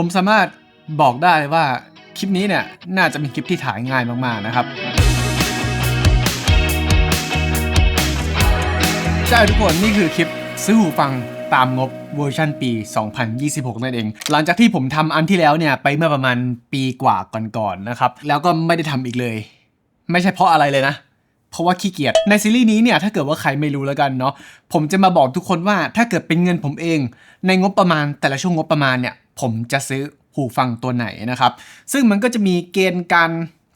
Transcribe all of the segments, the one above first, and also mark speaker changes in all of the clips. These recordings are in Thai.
Speaker 1: ผมสามารถบอกได้ว่าคลิปนี้เนี่ยน่าจะเป็นคลิปที่ถ่ายง่ายมากๆนะครับใช่ทุกคนนี่คือคลิปซื้อหูฟังตามงบเวอร์ชันปี 2026 นั่นเอง หลังจากที่ผมทำอันที่แล้วเนี่ยไปเมื่อประมาณปีกว่าก่อนๆนะครับ แล้วก็ไม่ได้ทำอีกเลย ไม่ใช่เพราะอะไรเลยนะ เพราะว่าขี้เกียจ ในซีรีส์นี้เนี่ยถ้าเกิดว่าใครไม่รู้แล้วกันเนาะ ผมจะมาบอกทุกคนว่าถ้าเกิดเป็นเงินผมเอง ในงบประมาณแต่ละช่วงงบประมาณเนี่ย ผมจะซื้อหูฟังตัวไหนนะครับ ซึ่งมันก็จะมีเกณฑ์การ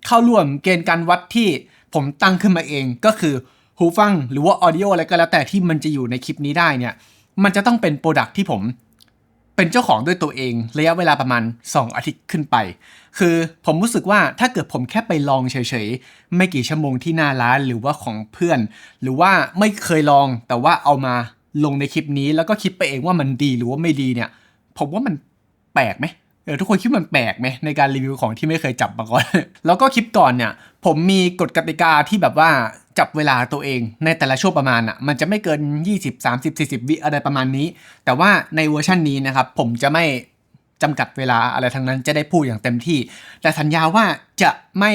Speaker 1: เข้าร่วมเกณฑ์การวัดที่ผมตั้งขึ้นมาเองก็คือหูฟังหรือว่าออดิโออะไรก็แล้วแต่ที่มันจะอยู่ในคลิปนี้ได้เนี่ยมันจะต้องเป็นโปรดักที่ผมเป็นเจ้าของด้วยตัวเองระยะเวลาประมาณ 2 อาทิตย์ขึ้นไป คือผมรู้สึกว่าถ้าเกิดผมแค่ไปลองเฉยๆ ไม่กี่ชั่วโมงที่หน้าร้านหรือว่าของเพื่อน หรือว่าไม่เคยลองแต่ว่าเอามาลงในคลิปนี้แล้วก็คิดไปเองว่ามันดีหรือว่าไม่ดีเนี่ย ผมว่ามัน แปลกไหมเออทุกคนคิดมันแปลกไหมในการรีวิวของที่ไม่เคยจับมาก่อน แล้วก็คลิปก่อนเนี่ย ผมมีกฎกติกาที่แบบว่าจับเวลาตัวเองในแต่ละช่วงประมาณอะมันจะไม่เกิน 20 30 40 วิอะไรประมาณนี้ แต่ว่าในเวอร์ชันนี้นะครับ ผมจะไม่จำกัดเวลาอะไรทั้งนั้นจะได้พูดอย่างเต็มที่ แต่สัญญาว่าจะไม่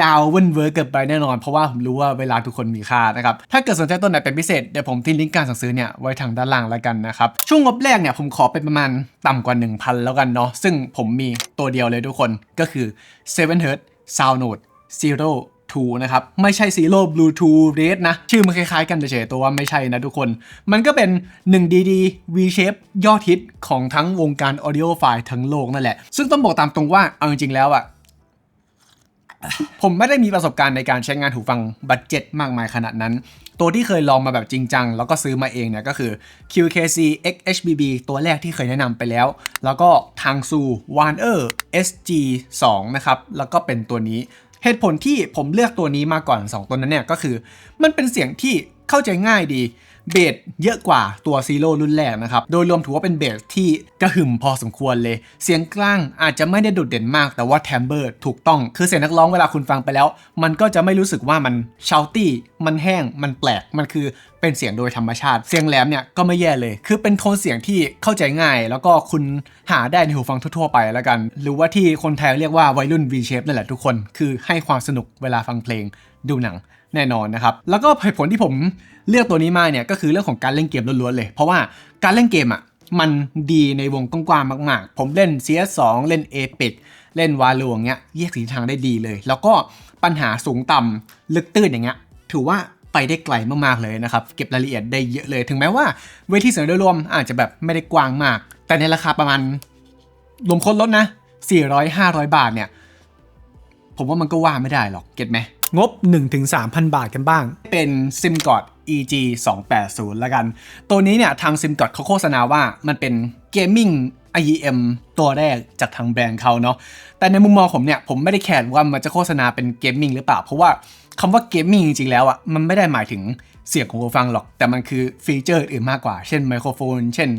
Speaker 1: ยาวเว้นเวอร์เกินไปแน่นอน เพราะว่าผมรู้ว่าเวลาทุกคนมีค่านะครับ ถ้าเกิดสนใจตัวไหนเป็นพิเศษ เดี๋ยวผมทิ้งลิงก์การสั่งซื้อเนี่ยไว้ทางด้านล่างแล้วกันนะครับ ช่วงงบแรกเนี่ยผมขอเป็นประมาณต่ำกว่า 1,000 แล้วกันเนาะซึ่งผมมีตัวเดียวเลยทุกคนก็คือ7 Hz Sound Note Zero 2นะครับไม่ใช่ Zero Blue 2 Red นะ ชื่อมันคล้ายๆกันเฉยๆตัวว่าไม่ใช่นะทุกคน มันก็เป็น 1 DD V Shape ยอดฮิตของทั้งวงการ Audio File ทั้งโลกนั่นแหละ ซึ่งต้องบอกตามตรงว่าเอาจริงๆแล้วอะ ผมไม่ได้มีประสบการณ์ในการใช้งานหูฟังบัตเจ็ตมากมายขนาดนั้น ตัวที่เคยลองมาแบบจริงจัง แล้วก็ซื้อมาเองเนี่ยก็คือ QKC XHBB ตัวแรกที่เคยแนะนำไปแล้ว แล้วก็ทางซู w a n e r SG 2 นะครับ แล้วก็เป็นตัวนี้ เหตุผลที่ผมเลือกตัวนี้มาก่อน 2 ตัวนั้นเนี่ยก็คือ มันเป็นเสียงที่เข้าใจง่ายดี เบสเยอะกว่าตัวซีโร่รุ่นแรกนะครับ โดยรวมถือว่าเป็นเบสที่กระหึ่มพอสมควรเลย เสียงกลางอาจจะไม่ได้โดดเด่นมาก แต่ว่าแทมเบอร์ถูกต้อง คือเสียงนักร้องเวลาคุณฟังไปแล้ว มันก็จะไม่รู้สึกว่ามันเชาตี้ มันแห้ง มันแปลก มันคือเป็นเสียงโดยธรรมชาติ เสียงแหลมเนี่ยก็ไม่แย่เลย คือเป็นโทนเสียงที่เข้าใจง่าย แล้วก็คุณหาได้ในหูฟังทั่วๆไปแล้วกัน หรือว่าที่คนไทยเรียกว่าวัยรุ่น V shape นั่นแหละทุกคน คือให้ความสนุกเวลาฟังเพลงดูหนัง แน่นอนนะครับ แล้วก็เหตุผลที่ผมเลือกตัวนี้มาเนี่ยก็คือเรื่องของการเล่นเกมล้วนๆเลย เพราะว่าการเล่นเกมอะมันดีในวงกว้างๆมาก ๆ ผมเล่น CS2 เล่น Apex เล่นวาลูอย่างเงี้ยแยกสีทางได้ดีเลย แล้วก็ปัญหาสูงต่ำลึกตื้นอย่างเงี้ยถือว่าไปได้ไกลมากๆเลยนะครับ เก็บรายละเอียดได้เยอะเลย ถึงแม้ว่าเวทีเสียงโดยรวมอาจจะแบบไม่ได้กว้างมาก แต่ในราคาประมาณรวมคนลดนะ 400-500 บาทเนี่ย ผมว่ามันก็ว่าไม่ได้หรอก เก็ตไหม
Speaker 2: งบ 1-3,000 บาทกันบ้าง
Speaker 1: เป็น SimGod EG 280แล้วกัน ตัวนี้เนี่ยทาง SimGod เขาโฆษณาว่ามันเป็น Gaming IEM ตัวแรกจากทางแบรนด์เขาเนาะ แต่ในมุมมองผมเนี่ย ผมไม่ได้แคร์ว่ามันจะโฆษณาเป็นเกมมิ่งหรือเปล่า เพราะว่าคำว่าเกมมิ่งจริงๆแล้วอะ มันไม่ได้หมายถึงเสียงของหูฟังหรอก แต่มันคือฟีเจอร์อื่นมากกว่า เช่นไมโครโฟน เช่น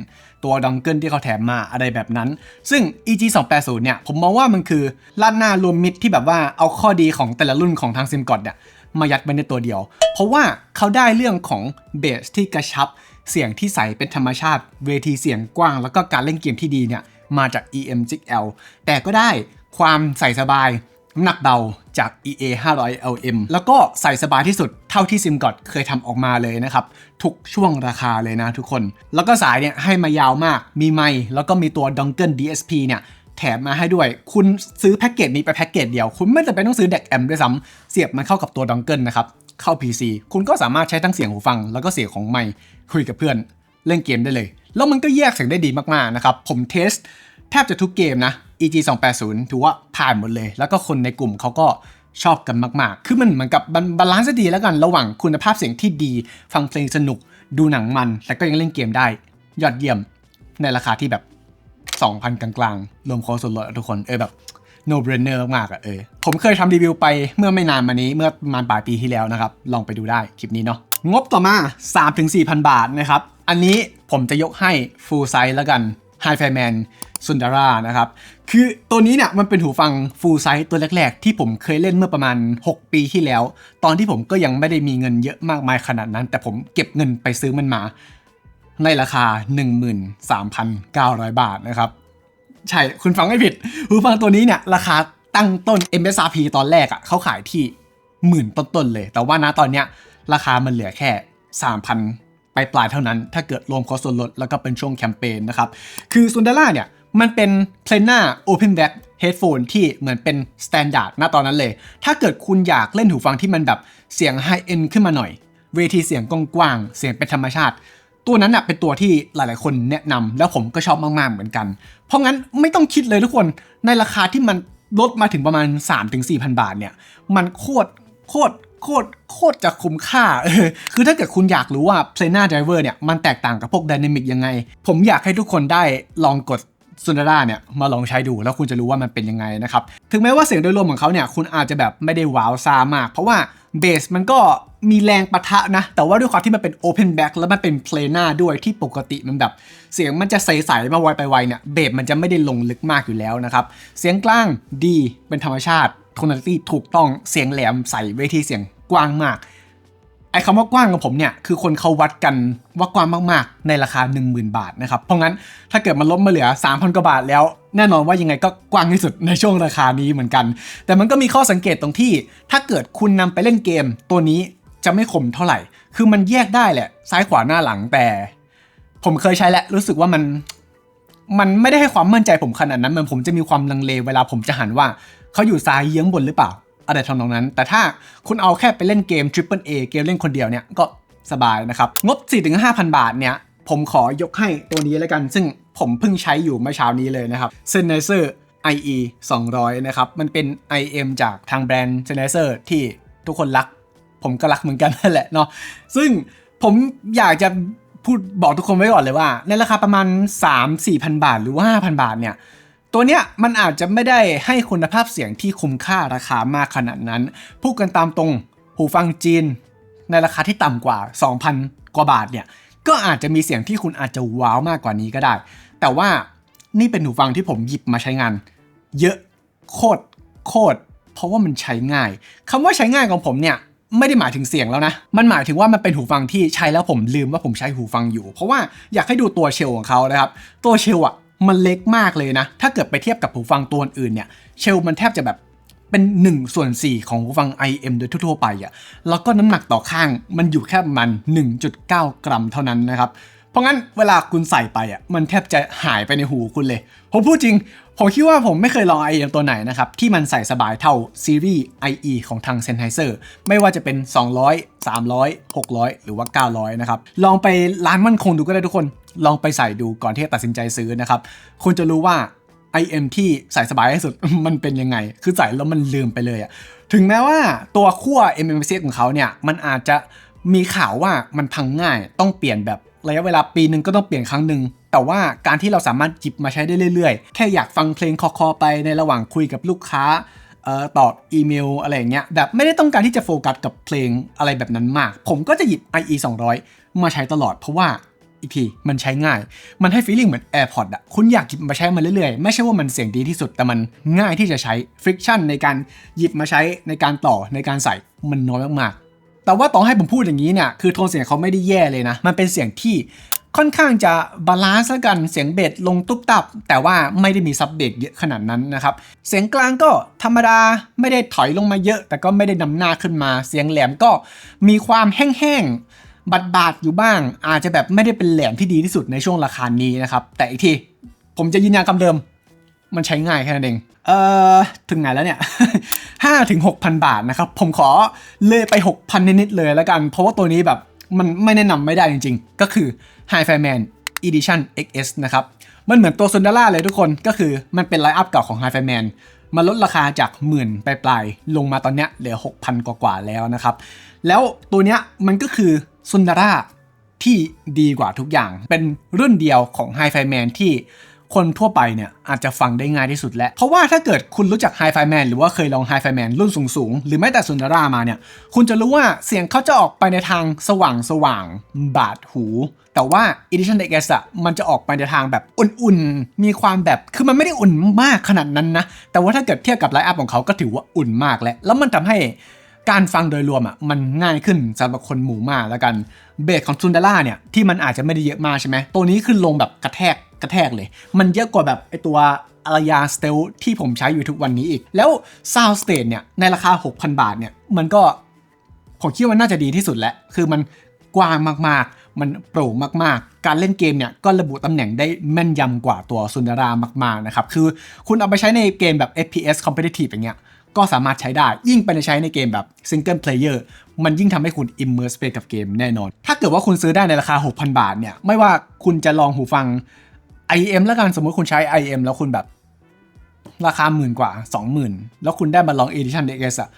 Speaker 1: ตัวดองเกิลที่เขาแถมมาอะไรแบบนั้น ซึ่ง EG 280เนี่ย ผมมองว่ามันคือล้านหน้ารวมมิตรที่แบบว่าเอาข้อดีของแต่ละรุ่นของทาง SimGod เนี่ยมายัดไว้ในตัวเดียว เพราะว่าเขาได้เรื่องของเบสที่กระชับ เสียงที่ใสเป็นธรรมชาติ เวทีเสียงกว้าง แล้วก็การเล่นเกมที่ดีเนี่ยมาจาก EM6L แต่ก็ได้ความใส่สบาย น้ำหนักเบาจาก EA 500 LM แล้วก็ใส่สบายที่สุดเท่าที่ SimGod เคยทำออกมาเลยนะครับ ทุกช่วงราคาเลยนะทุกคน แล้วก็สายเนี่ยให้มายาวมากมีไมค์แล้วก็มีตัว Dongle DSP เนี่ยแถมมาให้ด้วย คุณซื้อแพ็กเกจนี้ไปแพ็กเกจเดียว คุณไม่จำเป็นต้องซื้อเด็กแอมด้วยซ้ำเสียบมันเข้ากับตัวดองเกิลนะครับ เข้า PC คุณก็สามารถใช้ทั้งเสียงหูฟัง แล้วก็เสียงของไมค์คุยกับเพื่อน เล่นเกมได้เลย แล้วมันก็แยกเสียงได้ดีมากๆนะครับ ผมเทส แทบจะทุกเกมนะ EG 280ถือว่าผ่านหมดเลย แล้วก็คนในกลุ่มเขาก็ชอบกันมาก ๆ คือมันเหมือนกับบาลานซ์ดีแล้วกันระหว่างคุณภาพเสียงที่ดี ฟังเพลงสนุก ดูหนังมัน แต่ก็ยังเล่นเกมได้ ยอดเยี่ยมในราคาที่แบบ 2,000 กลางๆ รวมโค้ดส่วนลดทุกคนเออแบบ no brainer มากๆอะเออ ผมเคยทำรีวิวไปเมื่อไม่นานมานี้เมื่อประมาณปลายปีที่แล้วนะครับ ลองไปดูได้คลิปนี้เนาะงบต่อมา 3-4,000 บาทนะครับ อันนี้ผมจะยกให้ full size แล้วกัน Hi Fi Man Sundara น ซุนดารานะครับ คือตัวนี้เนี่ยมันเป็นหูฟัง full size ตัวแรก ๆ ที่ผมเคยเล่นเมื่อประมาณ 6 ปีที่แล้ว ตอนที่ผมก็ยังไม่ได้มีเงินเยอะมากมายขนาดนั้น แต่ผมเก็บเงินไปซื้อมันมา ในราคา 13,900 บาทนะครับ ใช่คุณฟังไม่ผิด หูฟังตัวนี้เนี่ยราคาตั้งต้น MSRP ตอนแรกอะ่ะเขาขายที่หมื่นต้นๆเลย แต่ว่านะตอนเนี้ยราคามันเหลือแค่ 3,000ปลายปลายเท่านั้น ถ้าเกิดรวมคอสส่วนลดแล้วก็เป็นช่วงแคมเปญนะครับ คือซุนดาร่าเนี่ย มันเป็นเพลน่า Open Back Headphone ที่เหมือนเป็น Standard ณตอนนั้นเลย ถ้าเกิดคุณอยากเล่นหูฟังที่มันแบบเสียง High End ขึ้นมาหน่อย เวทีเสียงกว้างๆ เสียงเป็นธรรมชาติ ตัวนั้นน่ะเป็นตัวที่หลายๆ คนแนะนำแล้วผมก็ชอบมากๆ เหมือนกัน เพราะงั้นไม่ต้องคิดเลยทุกคน ในราคาที่มันลดมาถึงประมาณ 3-4,000 บาทเนี่ย มันโคตรโคตรโคตรโคตรจะคุ้มค่าเออคือถ้าเกิดคุณอยากรู้ว่า p l a n a Driver เนี่ย มันแตกต่างกับพวก Dynamic ยังไง ผมอยากให้ทุกคนได้ลองกด ซุนดาร่าเนี่ยมาลองใช้ดูแล้วคุณจะรู้ว่ามันเป็นยังไงนะครับ ถึงแม้ว่าเสียงโดยรวมของเขาเนี่ยคุณอาจจะแบบไม่ได้ว้าวซ่ามาก เพราะว่าเบสมันก็มีแรงปะทะนะ แต่ว่าด้วยความที่มันเป็น Open Back แล้วมันเป็นเพลน่าด้วยที่ปกติมันแบบ เสียงมันจะใสๆมาไวไปไวเนี่ยเบสมันจะไม่ได้ลงลึกมากอยู่แล้วนะครับ เสียงกลางดีเป็นธรรมชาติโทนาลิตี้ถูกต้องเสียงแหลมใสเวทีเสียงกว้างมาก ไอ้คำว่ากว้างของผมเนี่ยคือคนเขาวัดกันว่ากว้างมากๆ ในราคา 10,000 บาทนะครับ เพราะงั้นถ้าเกิดมันลดมาเหลือ 3,000 กว่าบาทแล้ว แน่นอนว่ายังไงก็กว้างที่สุดในช่วงราคานี้เหมือนกัน แต่มันก็มีข้อสังเกตตรงที่ ถ้าเกิดคุณนำไปเล่นเกม ตัวนี้จะไม่คมเท่าไหร่ คือมันแยกได้แหละ ซ้ายขวาหน้าหลังแต่ ผมเคยใช้แล้วรู้สึกว่ามันมันไม่ได้ให้ความมั่นใจผมขนาดนั้นเหมือนผมจะมีความลังเลเวลาผมจะหันว่าเขาอยู่ซ้ายเยื้องบนหรือเปล่า อะไรทำนองนั้น แต่ถ้าคุณเอาแค่ไปเล่นเกม Triple A เกมเล่นคนเดียวเนี่ยก็สบายนะครับ งบ 4-5,000 บาทเนี่ย ผมขอยกให้ตัวนี้แล้วกัน ซึ่งผมเพิ่งใช้อยู่เมื่อเช้านี้เลยนะครับ s e n n i z e r IE 200 นะครับ มันเป็น IM จากทางแบรนด์ s e n n i z e r ที่ทุกคนรัก ผมก็รักเหมือนกันนั่นแหละเนาะซึ่งผมอยากจะพูดบอกทุกคนไว้ก่อนเลยว่า ในราคาประมาณ 3-4,000 บาทหรือว่า 5,000 บาทเนี่ย ตัวเนี้ยมันอาจจะไม่ได้ให้คุณภาพเสียงที่คุ้มค่าราคามากขนาดนั้น พูดกันตามตรงหูฟังจีน ในราคาที่ต่ำกว่า 2,000 กว่าบาทเนี่ยก็อาจจะมีเสียงที่คุณอาจจะว้าวมากกว่านี้ก็ได้ แต่ว่านี่เป็นหูฟังที่ผมหยิบมาใช้งาน เยอะโคตรโคตรเพราะว่ามันใช้ง่ายคำว่าใช้ง่ายของผมเนี่ยไม่ได้หมายถึงเสียงแล้วนะ มันหมายถึงว่ามันเป็นหูฟังที่ใช้แล้วผมลืมว่าผมใช้หูฟังอยู่ เพราะว่าอยากให้ดูตัวเชลของเขานะครับ ตัวเชลอะ มันเล็กมากเลยนะ ถ้าเกิดไปเทียบกับหูฟังตัวอื่นเนี่ย เชลมันแทบจะแบบเป็น 1 ส่วน 4 ของหูฟัง IM โดยทั่วๆไปอะแล้วก็น้ำหนักต่อข้างมันอยู่แค่มัน 1.9 กรัมเท่านั้นนะครับ เพราะงั้นเวลาคุณใส่ไปอะมันแทบจะหายไปในหูคุณเลย ผมพูดจริง ผมคิดว่าผมไม่เคยลอง IEM ตัวไหนนะครับ ที่มันใส่สบายเท่าซีรีส์ IE ของทาง Sennheiser ไม่ว่าจะเป็น 200 300 600 หรือว่า 900 นะครับ ลองไปร้านมั่นคงดูก็ได้ทุกคน ลองไปใส่ดูก่อนที่จะตัดสินใจซื้อนะครับ คุณจะรู้ว่า IM ที่ใส่สบายที่สุดมันเป็นยังไง คือใส่แล้วมันลืมไปเลยอะถึงแม้ว่าตัวขั้ว MMC ของเขาเนี่ย มันอาจจะมีข่าวว่ามันพังง่ายต้องเปลี่ยนแบบ ระยะเวลาปีหนึ่งก็ต้องเปลี่ยนครั้งหนึ่งแต่ว่าการที่เราสามารถจิบมาใช้ได้เรื่อยๆ แค่อยากฟังเพลงคอๆไปในระหว่างคุยกับลูกค้าออตอบอีเมลอะไรอย่างเงี้ยแบบไม่ได้ต้องการที่จะโฟกัสกับเพลงอะไรแบบนั้นมาก ผมก็จะหยิบ IE 200 มาใช้ตลอดเพราะว่าอีกทีมันใช้ง่าย มันให้ฟีลลิ่งเหมือน AirPods อะคุณอยากหยิบมาใช้มันเรื่อยๆ ไม่ใช่ว่ามันเสียงดีที่สุดแต่มันง่ายที่จะใช้ friction ในการหยิบมาใช้ในการต่อในการใส่มันน้อยมากๆ แต่ว่าต่อให้ผมพูดอย่างนี้เนี่ย คือโทนเสียงเขาไม่ได้แย่เลยนะ มันเป็นเสียงที่ค่อนข้างจะบาลานซ์กันเสียงเบสลงตุ๊บตับ แต่ว่าไม่ได้มีซับเบสเยอะขนาดนั้นนะครับ เสียงกลางก็ธรรมดาไม่ได้ถอยลงมาเยอะ แต่ก็ไม่ได้นำหน้าขึ้นมา เสียงแหลมก็มีความแห้งๆบาดบาดๆอยู่บ้าง อาจจะแบบไม่ได้เป็นแหลมที่ดีที่สุดในช่วงราคานี้นะครับ แต่อีกทีผมจะยืนยันคำเดิม มันใช้ง่ายแค่นั้นเอง เอ่อ ถึงไหนแล้วเนี่ย 5ถึง6,000 บาทนะครับ ผมขอเลยไป 6,000 นิดๆเลยแล้วกัน เพราะว่าตัวนี้แบบมันไม่แนะนำไม่ได้จริงๆ ก็คือ Hi-Fi-Man Edition XS นะครับ มันเหมือนตัว Sonara เลยทุกคนก็คือมันเป็นไลน์อัพเก่าของ Hi-Fi-Man มาลดราคาจากหมื่นปลายๆลงมาตอนเนี้ยเหลือ 6,000 กว่าๆแล้วนะครับ แล้วตัวเนี้ยมันก็คือ Sonara ที่ดีกว่าทุกอย่าง เป็นรุ่นเดียวของ Hi-Fi Man ที่ คนทั่วไปเนี่ยอาจจะฟังได้ง่ายที่สุดแล้ว เพราะว่าถ้าเกิดคุณรู้จัก Hi-Fi Man หรือว่าเคยลอง Hi-Fi Man รุ่นสูงๆ หรือแม้แต่ Sonara มาเนี่ย คุณจะรู้ว่าเสียงเขาจะออกไปในทางสว่างสว่างบาดหู แต่ว่า Edition XS อะมันจะออกไปในทางแบบอุ่นๆ มีความแบบคือมันไม่ได้อุ่นมากขนาดนั้นนะ แต่ว่าถ้าเกิดเทียบกับไลฟ์อัพของเขาก็ถือว่าอุ่นมากแล้วแล้วมันทำให้การฟังโดยรวมอะมันง่ายขึ้นสำหรับคนหมู่มากแล้วกันเบสของซุนดาร่าเนี่ยที่มันอาจจะไม่ได้เยอะมากใช่ไหมตัวนี้ขึ้นลงแบบกระแทก กระแทกเลย มันเยอะกว่าแบบไอตัวอารยาสเตลที่ผมใช้อยู่ทุกวันนี้อีก แล้ว Sound Stage เนี่ย ในราคา 6,000 บาทเนี่ย มันก็ ผมคิดว่าน่าจะดีที่สุดแล้ว คือมันกว้างมากๆ มันโปร่งมากๆ การเล่นเกมเนี่ย ก็ระบุตำแหน่งได้แม่นยำกว่าตัวซุนดารามากๆนะครับ คือคุณเอาไปใช้ในเกมแบบ FPS Competitive อย่างเงี้ยก็สามารถใช้ได้ ยิ่งไปใช้ในเกมแบบ Single Player มันยิ่งทำให้คุณ immerse ไปกับเกมแน่นอน ถ้าเกิดว่าคุณซื้อได้ในราคา 6,000 บาทเนี่ย ไม่ว่าคุณจะลองหูฟัง IM แล้วกันสมมติคุณใช้ IM แล้วคุณแบบ ราคาหมื่นกว่า 20,000 แล้วคุณได้มาลอง Edition XS อะ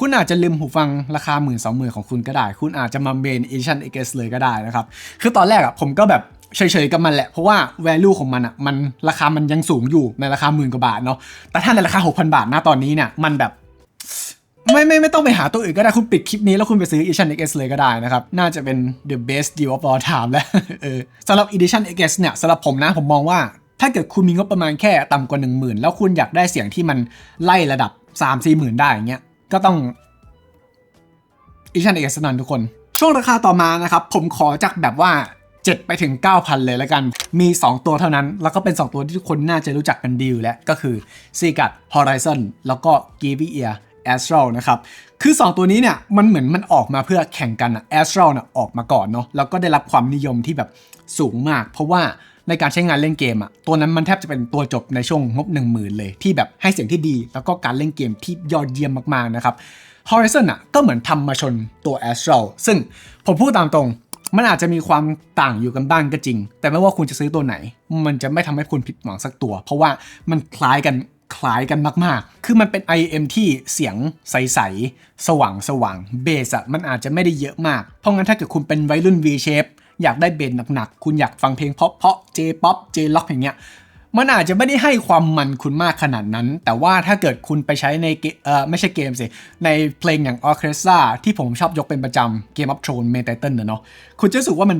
Speaker 1: คุณอาจจะลืมหูฟังราคาหมื่นสองหมื่นของคุณก็ได้ คุณอาจจะมาเมน Edition XS เลยก็ได้นะครับ คือตอนแรกอะผมก็แบบเฉยๆกับมันแหละ เพราะว่า value ของมันอะมันราคามันยังสูงอยู่ในราคาหมื่นกว่าบาทเนาะแต่ถ้าในราคา 6,000 บาทนะตอนนี้เนี่ยมันแบบ ไม่ไม่ไม่ต้องไปหาตัวอื่นก็ได้คุณปิดคลิปนี้แล้วคุณไปซื้อ Edition XS เลยก็ได้นะครับ น่าจะเป็น the best deal of all time แล้วเออสำหรับ Edition XS เนี่ยสำหรับผมนะผมมองว่า ถ้าเกิดคุณมีงบประมาณแค่ต่ำกว่า 1 0,000 แล้วคุณอยากได้เสียงที่มันไล่ระดับ 3 4หมื่นได้อย่างเงี้ยก็ต้อง Edition XS นั้นทุกคน ช่วงราคาต่อมานะครับผมขอจากแบบว่า 7 ไปถึง 9,000 เลยแล้วกัน มี 2 ตัวเท่านั้น แล้วก็เป็น 2 ตัวที่ทุกคนน่าจะรู้จักกันดีอยู่แล้ว ก็คือ s e g a t Horizon แล้วก็ g i v i Ear Astral นะครับ คือ 2 ตัวนี้เนี่ยมันเหมือนมันออกมาเพื่อแข่งกันอะ Astral นะออกมาก่อนเนาะแล้วก็ได้รับความนิยมที่แบบสูงมาก เพราะว่าในการใช้งานเล่นเกมอะตัวนั้นมันแทบจะเป็นตัวจบในช่วงงบ 1 0,000 เลย ที่แบบให้เสียงที่ดี แล้วก็การเล่นเกมที่ยอดเยี่ยมมากๆนะครับ Horizon อะก็เหมือนทำมาชนตัว Astral ซึ่งผมพูดตามตรงมันอาจจะมีความต่างอยู่กันบ้างก็จริง แต่ไม่ว่าคุณจะซื้อตัวไหน มันจะไม่ทำให้คุณผิดหวังสักตัว เพราะว่ามันคล้ายกัน คล้ายกันมาก ๆ คือมันเป็น IM ที่เสียงใส ๆ สว่างสว่างเบสอะมันอาจจะไม่ได้เยอะมาก เพราะงั้นถ้าเกิดคุณเป็นวัยรุ่น V shape อยากได้เบสหนัก ๆ คุณอยากฟังเพลงเพาะๆ J-pop J-rock อย่างเงี้ยมันอาจจะไม่ได้ให้ความมันคุณมากขนาดนั้น แต่ว่าถ้าเกิดคุณไปใช้ในเกเอ่อไม่ใช่เกมสิ ในเพลงอย่าง Orchestra ที่ผมชอบยกเป็นประจำ Game of Thrones Main Title เนอะคุณจะรู้สึกว่ามัน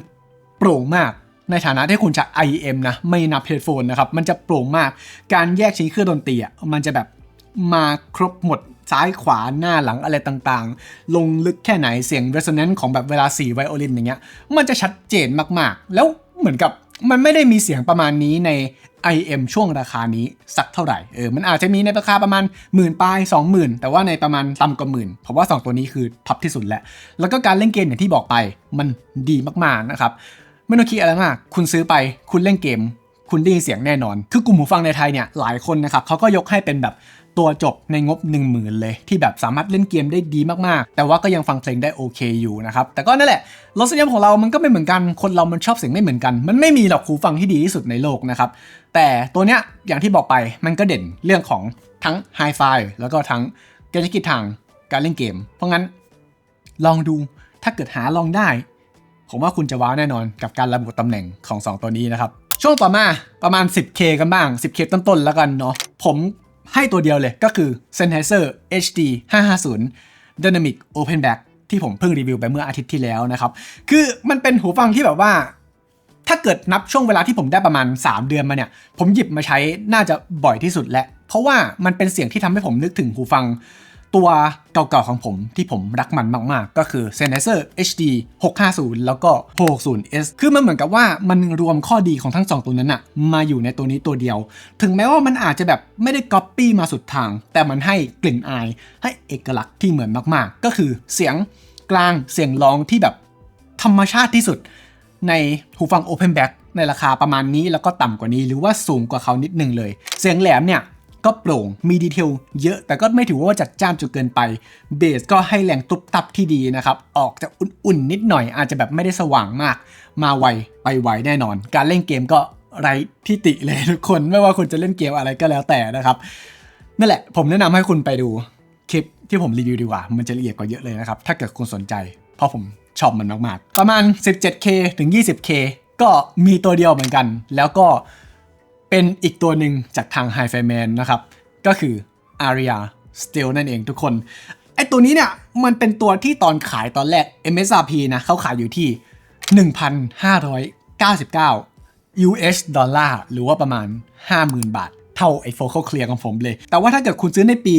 Speaker 1: โปร่งมาก ในฐานะที่คุณใช้ IEM นะ ไม่นับเฮดโฟนนะครับ มันจะโปร่งมาก การแยกชิ้นเครื่องดนตรีอะมันจะแบบมาครบหมดซ้ายขวาหน้าหลังอะไรต่างๆ ลงลึกแค่ไหนเสียง resonance ของแบบเวลา4ไวโอลินอย่างเงี้ย มันจะชัดเจนมากๆ แล้วเหมือนกับมันไม่ได้มีเสียงประมาณนี้ใน IM ช่วงราคานี้สักเท่าไหร่ เออ มันอาจจะมีในราคาประมาณหมื่นปลาย20,000แต่ว่าในประมาณต่ำกว่าหมื่นผมว่า 2 ตัวนี้คือท็อปที่สุดแหล้วแล้วก็การเล่นเกมอย่างที่บอกไปมันดีมากๆนะครับ ไม่ต้องคิดอะไรมาก คุณซื้อไปคุณเล่นเกม คุณได้ยินเสียงแน่นอน คือกลุ่มหูฟังในไทยเนี่ยหลายคนนะครับเขาก็ยกให้เป็นแบบตัวจบในงบ 1 0,000 เลย ที่แบบสามารถเล่นเกมได้ดีมากๆ แต่ว่าก็ยังฟังเพลงได้โอเคอยู่นะครับ แต่ก็นั่นแหละรสนิยมของเรามันก็ไม่เหมือนกัน คนเรามันชอบเสียงไม่เหมือนกัน มันไม่มีหรอกหูฟังที่ดีที่สุดในโลกนะครับ แต่ตัวเนี้ยอย่างที่บอกไปมันก็เด่นเรื่องของทั้งไฮไฟแล้วก็ทั้งการใช้กิจทางการเล่นเกม เพราะงั้นลองดูถ้าเกิดหาลองได้ ผมว่าคุณจะว้าวแน่นอนกับการระบุตำแหน่งของ 2 ตัวนี้นะครับ ช่วงต่อมาประมาณ 10K กันบ้าง 10K ต้นๆแล้วกันเนาะผมให้ตัวเดียวเลยก็คือ Sennheiser HD 550 Dynamic Open Back ที่ผมเพิ่งรีวิวไปเมื่ออาทิตย์ที่แล้วนะครับ คือมันเป็นหูฟังที่แบบว่า ถ้าเกิดนับช่วงเวลาที่ผมได้ประมาณ 3 เดือนมาเนี่ย ผมหยิบมาใช้น่าจะบ่อยที่สุดแหละ เพราะว่ามันเป็นเสียงที่ทำให้ผมนึกถึงหูฟัง ตัวเก่าๆของผมที่ผมรักมันมากๆ ก็คือ Sennheiser HD 650 แล้วก็ 660S คือมันเหมือนกับว่ามันรวมข้อดีของทั้งสองตัวนั้นอะมาอยู่ในตัวนี้ตัวเดียว ถึงแม้ว่ามันอาจจะแบบไม่ได้ก๊อปปี้มาสุดทาง แต่มันให้กลิ่นอาย ให้เอกลักษณ์ที่เหมือนมากๆ ก็คือเสียงกลางเสียงร้องที่แบบธรรมชาติที่สุดในหูฟัง Open Back ในราคาประมาณนี้แล้วก็ต่ำกว่านี้หรือว่าสูงกว่าเขานิดนึงเลย เสียงแหลมเนี่ย ก็โปร่งมีดีเทลเยอะ แต่ก็ไม่ถือว่าจัดจ้านจนเกินไปเบสก็ให้แรงตุบตับที่ดีนะครับ ออกจะอุ่นๆนิดหน่อยอาจจะแบบไม่ได้สว่างมาก มาไวไปไวแน่นอน การเล่นเกมก็ไร้ที่ติเลยทุกคนไม่ว่าคุณจะเล่นเกมอะไรก็แล้วแต่นะครับนั่นแหละ ผมแนะนำให้คุณไปดูคลิปที่ผมรีวิวดีกว่า มันจะละเอียดกว่าเยอะเลยนะครับ ถ้าเกิดคุณสนใจ เพราะผมชอบมันมาก ๆ ประมาณ 17K ถึง 20K ก็มีตัวเดียวเหมือนกัน แล้วก็ เป็นอีกตัวหนึ่งจากทาง Hi Fi Man นะครับ ก็คือ Aria Steel นั่นเองทุกคน ไอตัวนี้เนี่ย มันเป็นตัวที่ตอนขายตอนแรก MSRP นะเขาขายอยู่ที่ 1,599 US ดอลลาร์หรือว่าประมาณ 50,000 บาท เท่าไอ้ Focal Clear ของผมเลย แต่ว่าถ้าเกิดคุณซื้อในปี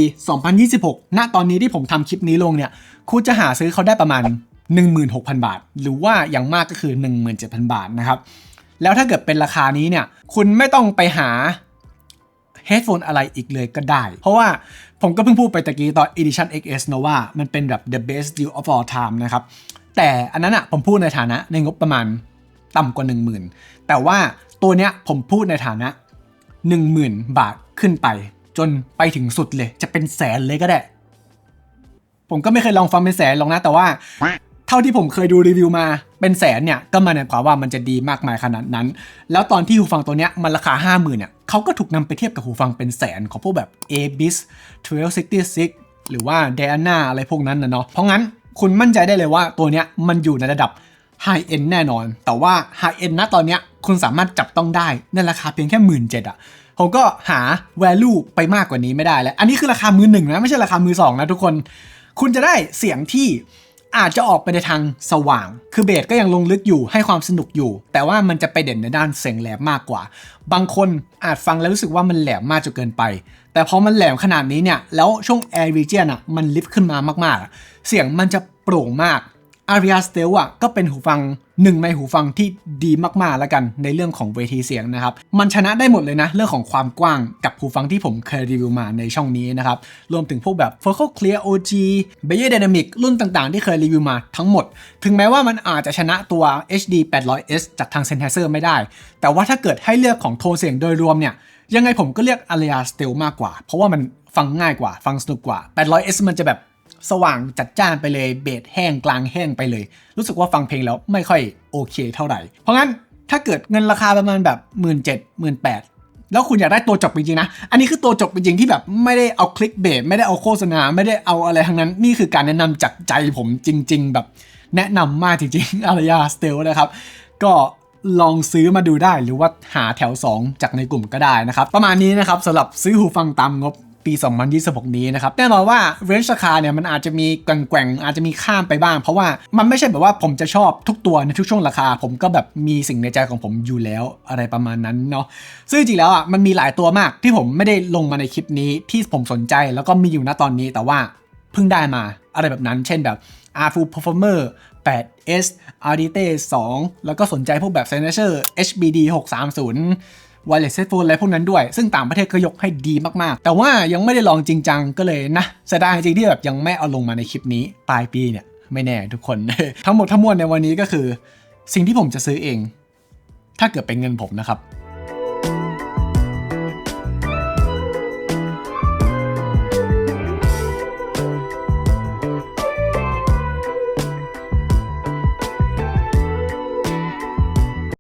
Speaker 1: 2026 ณ ตอนนี้ที่ผมทำคลิปนี้ลงเนี่ย คุณจะหาซื้อเขาได้ประมาณ 16,000 บาท หรือว่าอย่างมากก็คือ 17,000 บาทนะครับ แล้วถ้าเกิดเป็นราคานี้เนี่ย คุณไม่ต้องไปหา headphone อะไรอีกเลยก็ได้ เพราะว่าผมก็เพิ่งพูดไปตะกี้ตอน Edition XS นะว่ามันเป็นแบบ the best deal of all time นะครับ แต่อันนั้นอะผมพูดในฐานะในงบประมาณต่ำกว่า 10,000 แต่ว่าตัวเนี้ยผมพูดในฐานะ 10,000 บาทขึ้นไป จนไปถึงสุดเลย จะเป็นแสนเลยก็ได้ ผมก็ไม่เคยลองฟังเป็นแสนหรอกนะ แต่ว่า เท่าที่ผมเคยดูรีวิวมาเป็นแสนเนี่ย ก็ไมาในความว่ามันจะดีมากมายขนาดนั้น แล้วตอนที่หูฟังตัวเนี้ยมันราคา 50,000เนี่ยเขาก็ถูกนำไปเทียบกับหูฟังเป็นแสนของพวกแบบ a b i s 1266 หรือว่า Diana อะไรพวกนั้นนะเนาะเพราะงั้นคุณมั่นใจได้เลยว่าตัวเนี้ยมันอยู่ในระดับ High End แน่นอน แต่ว่า High End นะตอนเนี้ยคุณสามารถจับต้องได้ในราคาเพียงแค่หมื่นเจ็ดอะผมก็หา value ไปมากกว่านี้ไม่ได้แล้ว อันนี้คือราคามือหนึ่งนะ ไม่ใช่ราคามือสองนะทุกคน คุณจะได้เสียงที่ อาจจะออกไปในทางสว่าง คือเบสก็ยังลงลึกอยู่ให้ความสนุกอยู่ แต่ว่ามันจะไปเด่นในด้านเสียงแหลมมากกว่า บางคนอาจฟังแล้วรู้สึกว่ามันแหลมมากจนเกินไป แต่พอมันแหลมขนาดนี้เนี่ย แล้วช่วง air region อะมันลิฟต์ขึ้นมามากๆ เสียงมันจะโปร่งมาก Aria Stereo อะก็เป็นหูฟังหนึ่งในหูฟังที่ดีมากๆแล้วกันในเรื่องของเวทีเสียงนะครับ มันชนะได้หมดเลยนะ เรื่องของความกว้างกับหูฟังที่ผมเคยรีวิวมาในช่องนี้นะครับ รวมถึงพวกแบบ Focal Clear OG b e y e r Dynamic รุ่นต่างๆ ที่เคยรีวิวมาทั้งหมด ถึงแม้ว่ามันอาจจะชนะตัว HD 800S จากทาง Sennheiser ไม่ได้ แต่ว่าถ้าเกิดให้เลือกของโทนเสียงโดยรวมเนี่ยยังไงผมก็เลือก Aria Stereo มากกว่า เพราะว่ามันฟังง่ายกว่าฟังสนุกกว่า 800S มันจะแบบ สว่างจัดจ้านไปเลยเบสแห้งกลางแห้งไปเลย รู้สึกว่าฟังเพลงแล้วไม่ค่อยโอเคเท่าไหร่ เพราะงั้นถ้าเกิดเงินราคาประมาณแบบ 1 7 0 0 0 0 1 8 0 0แล้วคุณอยากได้ตัวจบจริงๆนะ อันนี้คือตัวจบจริงๆที่แบบไม่ได้เอาคลิกเบสไม่ได้เอาโฆษณา ไม่ได้เอาอะไรทั้งนั้น นี่คือการแนะนำจากใจผมจริง ๆ แบบแนะนำมากจริงๆอารยาสเตลนะครับ ก็ลองซื้อมาดูได้หรือว่าหาแถว 2 จากในกลุ่มก็ได้นะครับ ประมาณนี้นะครับสำหรับซื้อหูฟังตามงบ ปี 2026 นี้นะครับแน่นอนว่าเรนจ์ราคาเนี่ยมันอาจจะมีแกว่งๆอาจจะมีข้ามไปบ้าง เพราะว่ามันไม่ใช่แบบว่าผมจะชอบทุกตัวในทุกช่วงราคา ผมก็แบบมีสิ่งในใจของผมอยู่แล้วอะไรประมาณนั้นเนาะซึ่งจริงๆแล้วอะมันมีหลายตัวมากที่ผมไม่ได้ลงมาในคลิปนี้ที่ผมสนใจแล้วก็มีอยู่ณตอนนี้แต่ว่าเพิ่งได้มาอะไรแบบนั้น เช่นแบบ r f u l Performer 8S Ardite 2 แล้วก็สนใจพวกแบบ Signature HBD 630 Wireless Headphone อะไรพวกนั้นด้วย ซึ่งต่างประเทศก็ยกให้ดีมากๆ แต่ว่ายังไม่ได้ลองจริงจังก็เลยนะเสียดายจริงที่แบบยังไม่เอาลงมาในคลิปนี้ปลายปีเนี่ยไม่แน่ทุกคน ทั้งหมดทั้งมวลในวันนี้ก็คือ สิ่งที่ผมจะซื้อเอง ถ้าเกิดเป็นเงินผมนะครับ